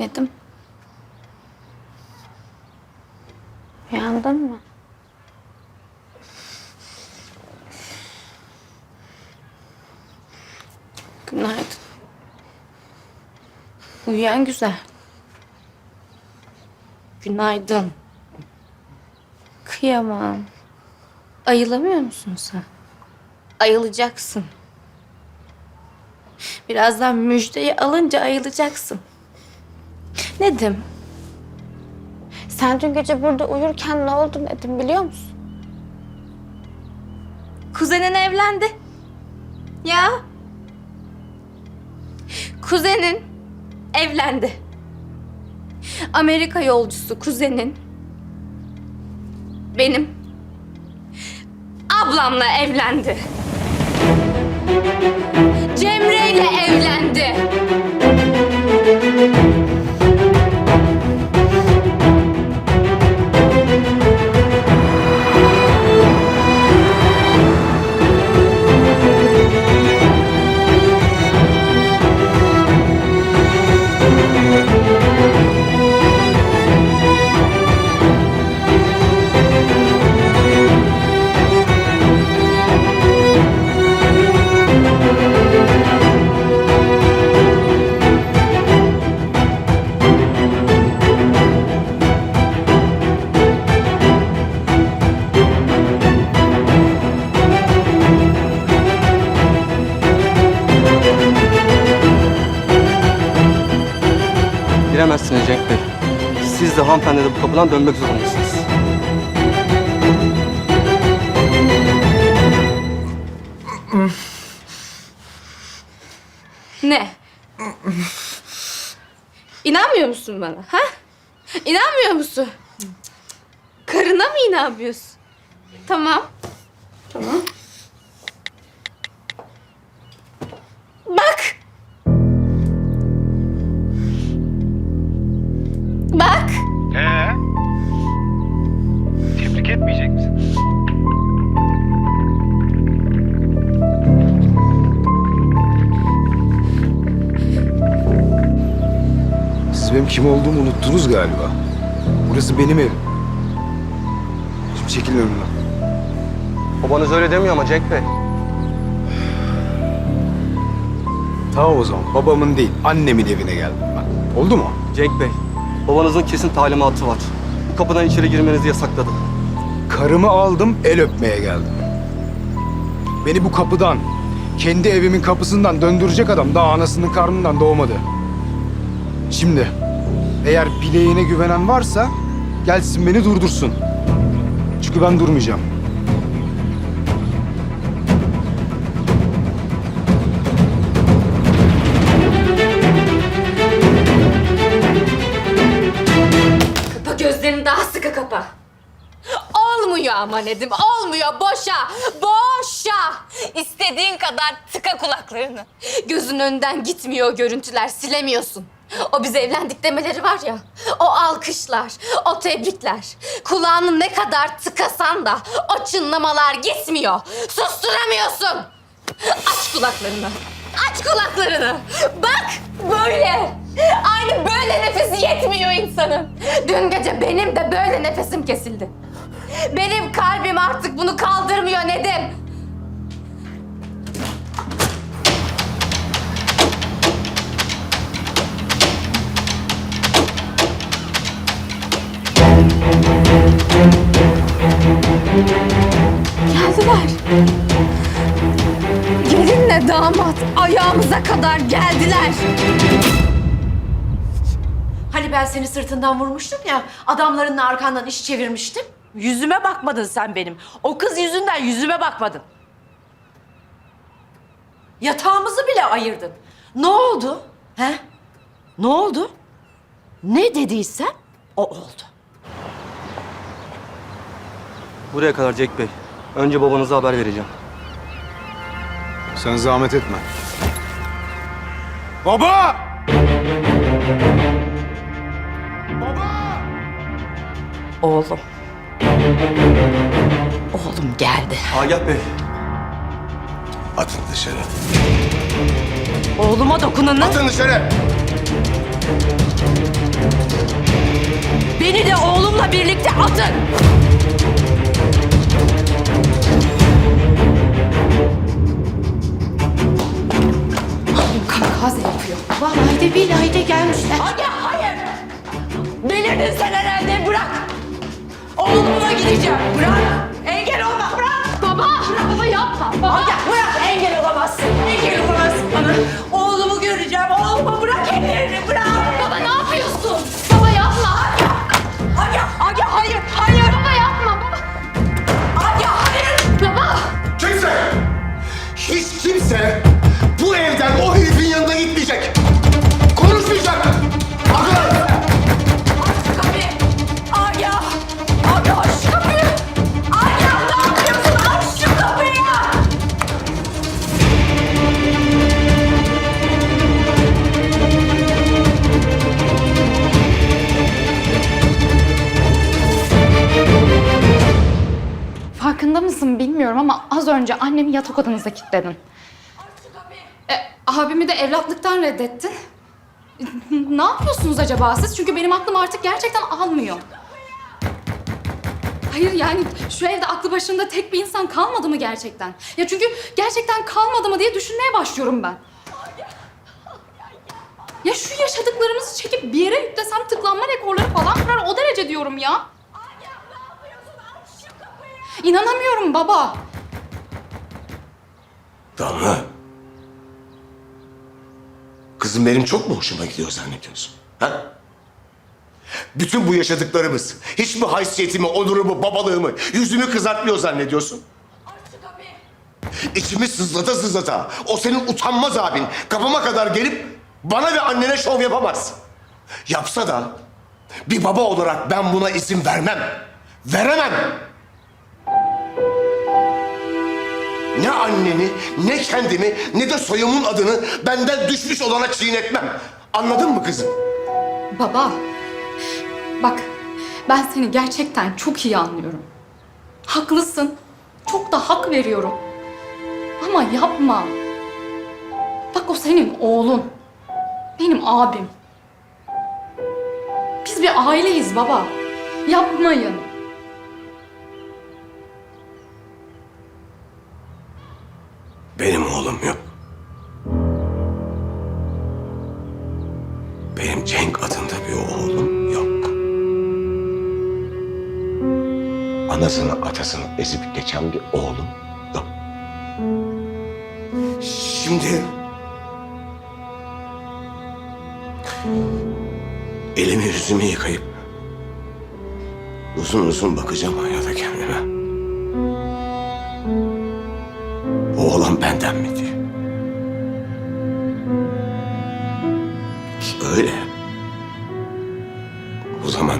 Nedim. Uyandın mı? Günaydın. Uyuyan güzel. Günaydın. Kıyamam. Ayılamıyor musun sen? Ayılacaksın. Birazdan müjdeyi alınca ayılacaksın. Nedim. Sen dün gece burada uyurken ne oldu Nedim biliyor musun? Kuzenin evlendi. Ya. Kuzenin evlendi. Amerika yolcusu kuzenin benim ablamla evlendi. Cemre ile evlendi. De hanımefendi de bu kapıdan dönmek zorundasınız. Ne? İnanmıyor musun bana? Ha? İnanmıyor musun? Karına mı inanmıyorsun? Tamam. Tamam. Kim olduğumu unuttunuz galiba. Burası benim evim. Şimdi çekilin önümden. Babanız öyle demiyor ama Cenk Bey. Tamam o zaman. Babamın değil, annemin evine geldim ben. Oldu mu? Cenk Bey, babanızın kesin talimatı var. Bu kapıdan içeri girmenizi yasakladı. Karımı aldım, el öpmeye geldim. Beni bu kapıdan, kendi evimin kapısından döndürecek adam daha anasının karnından doğmadı. Şimdi, eğer bileğine güvenen varsa gelsin beni durdursun. Çünkü ben durmayacağım. Kapa gözlerini daha sıkı kapa. Olmuyor ama Nedim, olmuyor. Boşa, boşa. İstediğin kadar tıka kulaklarını. Gözün önünden gitmiyor görüntüler, silemiyorsun. O biz evlendik demeleri var ya, o alkışlar, o tebrikler. Kulağını ne kadar tıkasan da o çınlamalar gitmiyor. Susturamıyorsun. Aç kulaklarını. Aç kulaklarını. Bak böyle. Aynı böyle nefesi yetmiyor insanın. Dün gece benim de böyle nefesim kesildi. Benim kalbim artık bunu kaldırmıyor Nedim. Geldiler. Gelinle damat ayağımıza kadar geldiler. Hani ben seni sırtından vurmuştum ya, adamlarınla arkandan iş çevirmiştim. Yüzüme bakmadın sen benim. O kız yüzünden yüzüme bakmadın. Yatağımızı bile ayırdın. Ne oldu? He? Ne oldu? Ne dediysen o oldu. Buraya kadar Cenk Bey. Önce babanıza haber vereceğim. Sen zahmet etme. Baba! Baba! Oğlum. Oğlum geldi. Agah Bey. Atın dışarı. Oğluma dokunanı Atın dışarı. beni de oğlumla birlikte atın. Farkında mısın bilmiyorum ama az önce annemi yatak odanıza kilitledin. E, abimi de evlatlıktan reddettin. ne yapıyorsunuz acaba siz? Çünkü benim aklım artık gerçekten almıyor. Hayır yani şu evde aklı başında tek bir insan kalmadı mı gerçekten? Ya çünkü gerçekten kalmadı mı diye düşünmeye başlıyorum ben. Ya şu yaşadıklarımızı çekip bir yere yüklesem tıklanma rekorları falan kırar o derece diyorum ya. İnanamıyorum baba. Damla. Kızım benim çok mu hoşuma gidiyor zannediyorsun? Ha? Bütün bu yaşadıklarımız hiç mi haysiyetimi, onurumu, babalığımı, yüzümü kızartmıyor zannediyorsun? İçimi sızlata sızlata o senin utanmaz abin kafama kadar gelip bana ve annene şov yapamaz. Yapsa da bir baba olarak ben buna izin vermem. Veremem. Ne anneni, ne kendimi, ne de soyumun adını benden düşmüş olana çiğnetmem. Anladın mı kızım? Baba. Bak ben seni gerçekten çok iyi anlıyorum. Haklısın. Çok da hak veriyorum. Ama yapma. Bak o senin oğlun. Benim abim. Biz bir aileyiz baba. Yapmayın. Yok. Benim Cenk adında bir oğlum yok. Anasını atasını ezip geçen bir oğlum yok. Şimdi... Elimi yüzümü yıkayıp uzun uzun bakacağım hayata kendime. Bu oğlan benden mi diye. Öyle. O zaman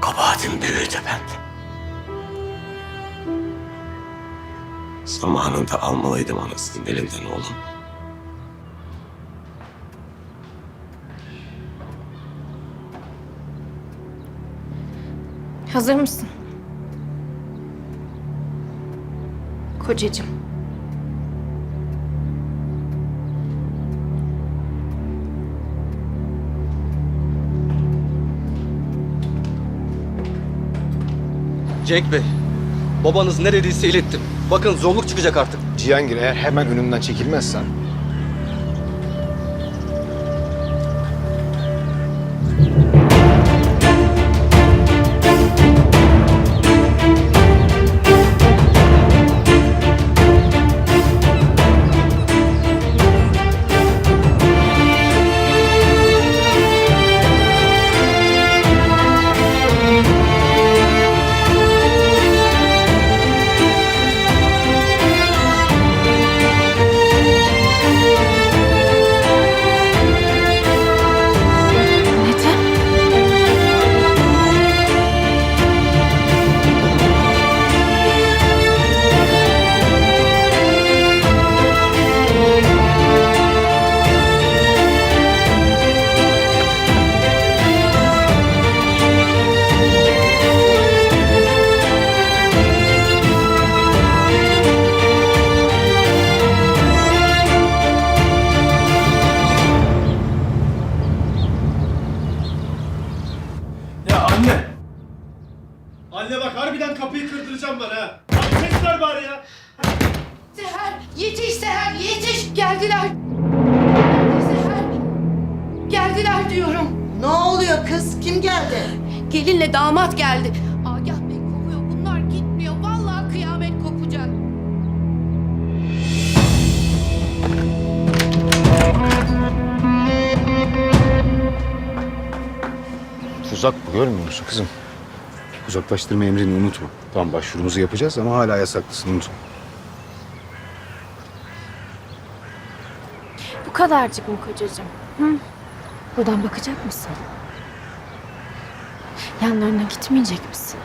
kabahatin büyüğü de bende. Zamanında almalıydım anasının elinden oğlum. Hazır mısın? Kocacığım. Cenk Bey. Babanız ne dediyse ilettim. Bakın zorluk çıkacak artık. Cihangir eğer hemen önümden çekilmezsen Ya anne. Anne bak harbiden kapıyı kırdıracağım bana ha. Açacaklar bari ya. Seher yetiş Seher yetiş. Geldiler. Seher. Geldiler diyorum. Ne oluyor kız? Kim geldi? Gelinle damat geldi. Tuzak bu görmüyor musun kızım? Uzaklaştırma emrini unutma. Tamam başvurumuzu yapacağız ama hala yasaklısın unutma. Bu kadarcık mı kocacığım? Hı? Buradan bakacak mısın? Yanlarına gitmeyecek misin?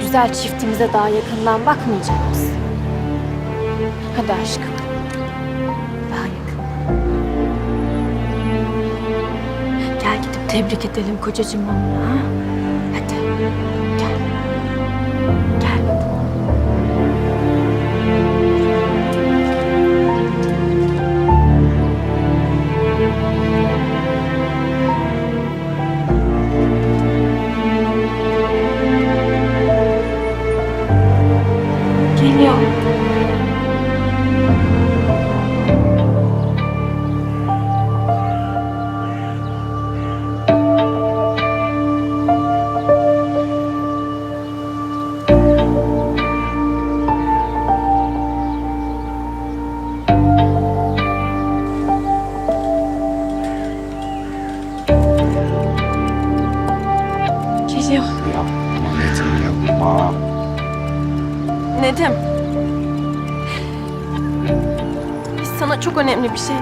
Güzel çiftimize daha yakından bakmayacak mısın? Hadi aşkım. Tebrik edelim kocacığım onu. Ha? Hadi. Bir şey.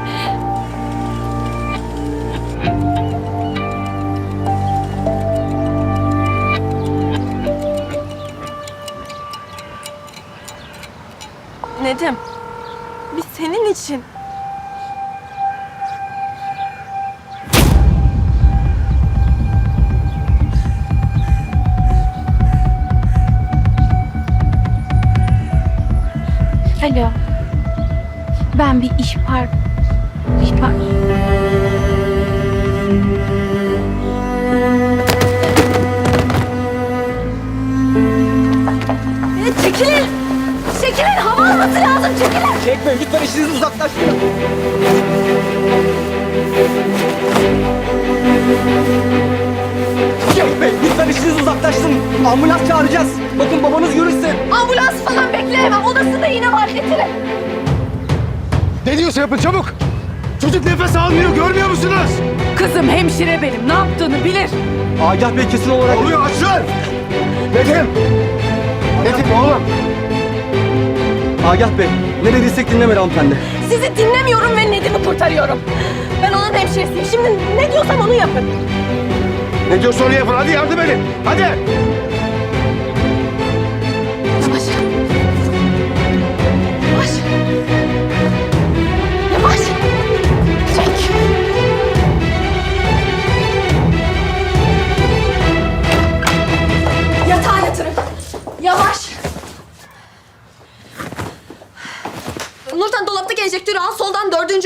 Nedim. Biz senin için. Alo. Ben bir ihbar... ihbar... Çekilin! Çekilin! Hava alması lazım! Çekilin! Bey lütfen işinizi uzaklaştırın. Bey lütfen işinizi uzaklaştırın. Ambulans çağıracağız. Bakın babanız görürse. Ambulans falan bekleyemem. Odasında iğne var. Getirin. Ne diyorsa yapın çabuk. Çocuk nefes almıyor görmüyor musunuz? Kızım hemşire benim. Ne yaptığını bilir. Agah Bey kesin olarak... Oluyor açın. Nedim. Nedim oğlum. Agah Bey ne dediysek dinlemedi hanımefendi. Sizi dinlemiyorum ve Nedim'i kurtarıyorum. Ben onun hemşiresiyim. Şimdi ne diyorsam onu yapın. Ne diyorsa onu yapın hadi yardım edin. Hadi.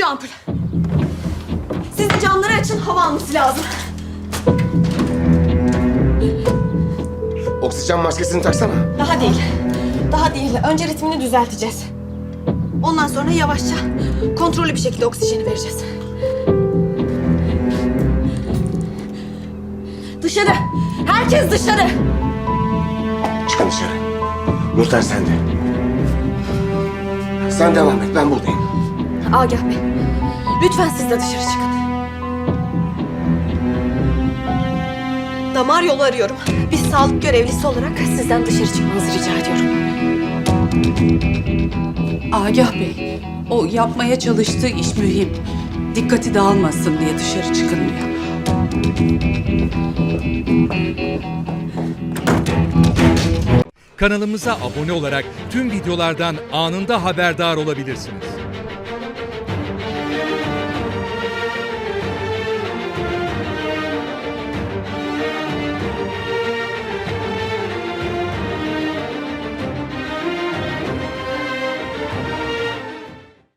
Ampul. Siz de camları açın. Hava alması lazım. Oksijen maskesini taksana. Daha değil. Daha değil. Önce ritmini düzelteceğiz. Ondan sonra yavaşça kontrollü bir şekilde oksijeni vereceğiz. Dışarı. Herkes dışarı. Çıkın dışarı. Nurten sen de. Sen devam et ben buradayım. Agah Bey. Lütfen siz de dışarı çıkın. Damar yolu arıyorum. Bir sağlık görevlisi olarak sizden dışarı çıkmanızı rica ediyorum. Agah Bey, o yapmaya çalıştığı iş mühim. Dikkati dağılmasın diye dışarı çıkılmıyor. Kanalımıza abone olarak tüm videolardan anında haberdar olabilirsiniz.